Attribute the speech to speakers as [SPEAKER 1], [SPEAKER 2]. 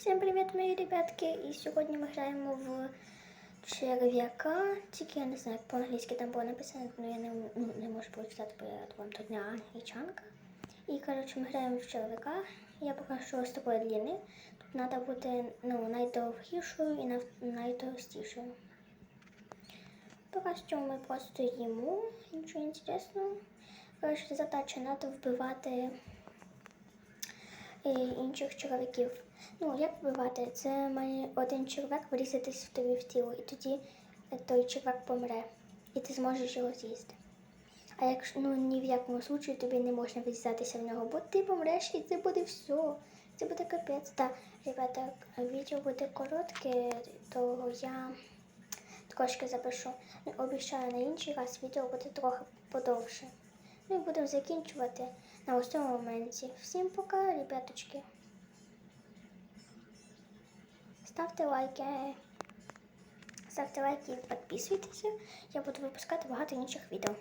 [SPEAKER 1] Всім привіт, мої ребятки! І сьогодні ми граємо в черв'яка. Тільки я не знаю, по-англійськи там було написано, але я не, ну, не можу прочитати, бо я вам тут не англічанка. І коротше, ми граємо в черв'яка. Я поки що з такої длини. Тут треба бути ну, найдовгішою і найтовстішою. Поки що ми просто їмо, нічого інтересного. Коротше, задача треба вбивати е, інших чоловіків. Ну, як вбивати? Це має один черв'як врізатись в тобі в тіло, і тоді е, той черв'як помре, і ти зможеш його з'їсти. А якщо ну ні в якому случаю тобі не можна врізатися в нього, бо ти помреш і це буде все. Це буде капець. Та, ребята, відео буде коротке, то я трошки запишу. Ну, Обіцяю на інший раз відео буде трохи подовше. І будемо закінчувати на ось цьому моменті. Всім пока, ребяточки. Ставте лайки. Ставте лайки і підписуйтеся. Я буду випускати багато інших відео.